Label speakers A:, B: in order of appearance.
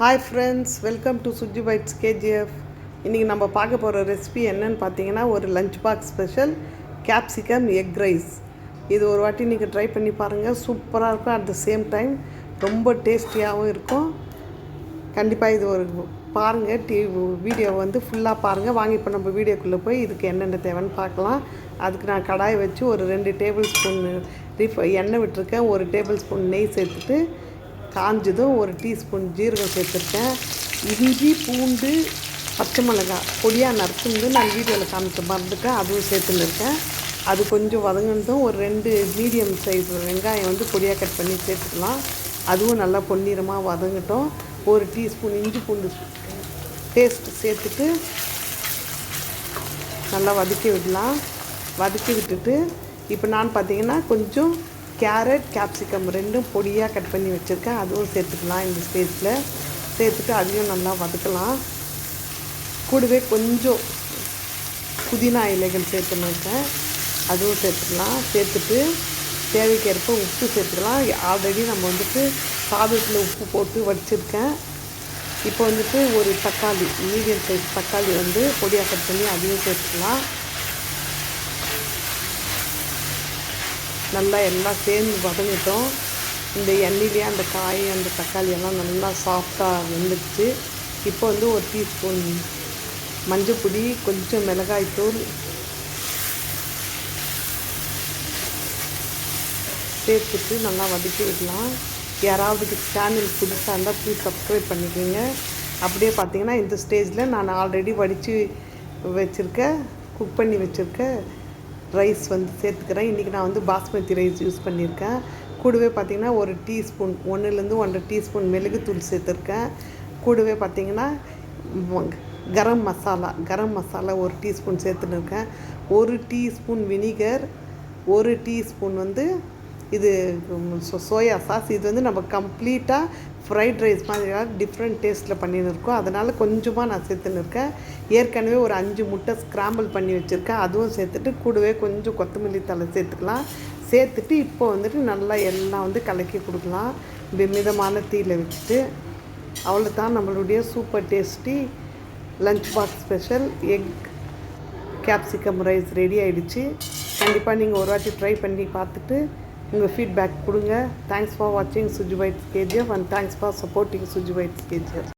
A: Hi friends welcome to Suji bites KGF இன்றைக்கி நம்ம பார்க்க போகிற ரெசிபி என்னன்னு பார்த்தீங்கன்னா ஒரு lunch box special capsicum egg rice இது ஒரு வாட்டி நீங்கள் ட்ரை பண்ணி பாருங்கள் சூப்பராக இருக்கும். அட் த சேம் டைம் ரொம்ப டேஸ்டியாகவும் இருக்கும். கண்டிப்பாக இது ஒரு பாருங்கள் டி வீடியோ வந்து ஃபுல்லாக பாருங்கள் வாங்கி இப்போ நம்ம வீடியோக்குள்ளே போய் இதுக்கு என்னென்ன தேவைன்னு பார்க்கலாம். அதுக்கு நான் கடாய் வச்சு ஒரு ரெண்டு டேபிள் ஸ்பூன் ரீஃப எண்ணெய் விட்டுருக்கேன். ஒரு டேபிள் ஸ்பூன் நெய் சேர்த்துட்டு காஞ்சதும் ஒரு டீஸ்பூன் ஜீரகம் சேர்த்துருக்கேன். இஞ்சி பூண்டு பச்சை மிளகாய் பொடியாக நறுத்துந்து நான் வீடியோவில் காமிச்ச மறந்துட்டேன் அதுவும் சேர்த்துன்னு இருக்கேன் அது கொஞ்சம் வதங்கினதும் ஒரு ரெண்டு மீடியம் சைஸ் வெங்காயம் வந்து பொடியாக கட் பண்ணி சேர்த்துக்கலாம். அதுவும் நல்லா பொன்னிறமாக வதங்கட்டும். ஒரு டீஸ்பூன் இஞ்சி பூண்டு பேஸ்ட் சேர்த்துட்டு நல்லா வதக்கி விடலாம். வதக்கி விட்டுட்டு இப்போ நான் பார்த்தீங்கன்னா கொஞ்சம் கேரட் கேப்சிகம் ரெண்டும் பொடியாக கட் பண்ணி வச்சுருக்கேன். அதுவும் சேர்த்துக்கலாம் இந்த ஸ்டேஜில் சேர்த்துட்டு அதையும் நல்லா வதக்கலாம். கூடவே கொஞ்சம் புதினா இலைகள் சேர்த்துன்னு அதுவும் சேர்த்துக்கலாம். சேர்த்துட்டு தேவைக்கேற்ப உப்பு சேர்த்துக்கலாம். ஆல்ரெடி நம்ம வந்துட்டு சாதத்தில் உப்பு போட்டு வடிச்சிருக்கேன். இப்போ வந்துட்டு ஒரு தக்காளி மீடியம் சைஸ் தக்காளி வந்து பொடியாக கட் பண்ணி அதையும் சேர்த்துக்கலாம். நல்லா எல்லாம் சேர்ந்து வதங்கிட்டோம். இந்த எண்ணெயிலே அந்த காய் அந்த தக்காளி எல்லாம் நல்லா சாஃப்டாக வெந்துடுச்சு. இப்போ வந்து ஒரு டீஸ்பூன் மஞ்சள் பொடி கொஞ்சம் மிளகாய்த்தூள் சேர்த்துட்டு நல்லா வதக்கி விடலாம். யாராவது சேனல் புதுசாக இருந்தால் ப்ளீஸ் சப்ஸ்கிரைப் பண்ணிக்கோங்க. அப்படியே பார்த்தீங்கன்னா இந்த ஸ்டேஜில் நான் ஆல்ரெடி வடித்து வச்சுருக்க குக் பண்ணி வச்சுருக்க ரைஸ் வந்து சேர்த்துக்கிறேன். இன்றைக்கி நான் வந்து பாஸ்மதி ரைஸ் யூஸ் பண்ணியிருக்கேன். கூடவே பார்த்திங்கன்னா ஒரு டீஸ்பூன் ஒன்றுலேருந்து ஒன்றரை டீஸ்பூன் மிளகுத்தூள் சேர்த்துருக்கேன். கூடவே பார்த்திங்கன்னா கரம் மசாலா கரம் மசாலா ஒரு டீஸ்பூன் சேர்த்துன்னு இருக்கேன். ஒரு டீஸ்பூன் வினிகர் ஒரு டீஸ்பூன் வந்து இது சோயா சாஸ் இது வந்து நம்ம கம்ப்ளீட்டாக ஃப்ரைட் ரைஸ் மாதிரி டிஃப்ரெண்ட் டேஸ்ட்டில் பண்ணின்னு இருக்கோம் அதனால் கொஞ்சமாக நான் சேர்த்துன்னு இருக்கேன் ஏற்கனவே ஒரு அஞ்சு முட்டை ஸ்க்ராம்பிள் பண்ணி வச்சுருக்கேன். அதுவும் சேர்த்துட்டு கூடவே கொஞ்சம் கொத்தமல்லி தலை சேர்த்துக்கலாம். சேர்த்துட்டு இப்போ வந்துட்டு நல்லா எல்லாம் வந்து கலக்கி கொடுக்கலாம். மிதமான தீயில் வச்சுட்டு. அவ்வளோ தான் நம்மளுடைய super tasty lunch box special egg capsicum rice ready ஆகிடுச்சு கண்டிப்பாக நீங்கள் ஒரு வாட்டி ட்ரை பண்ணி பார்த்துட்டு உங்கள் ஃபீட்பேக் கொடுங்க. தேங்க்ஸ் ஃபார் வாட்சிங் Suji bites KGF and thanks for supporting Suji bites KGF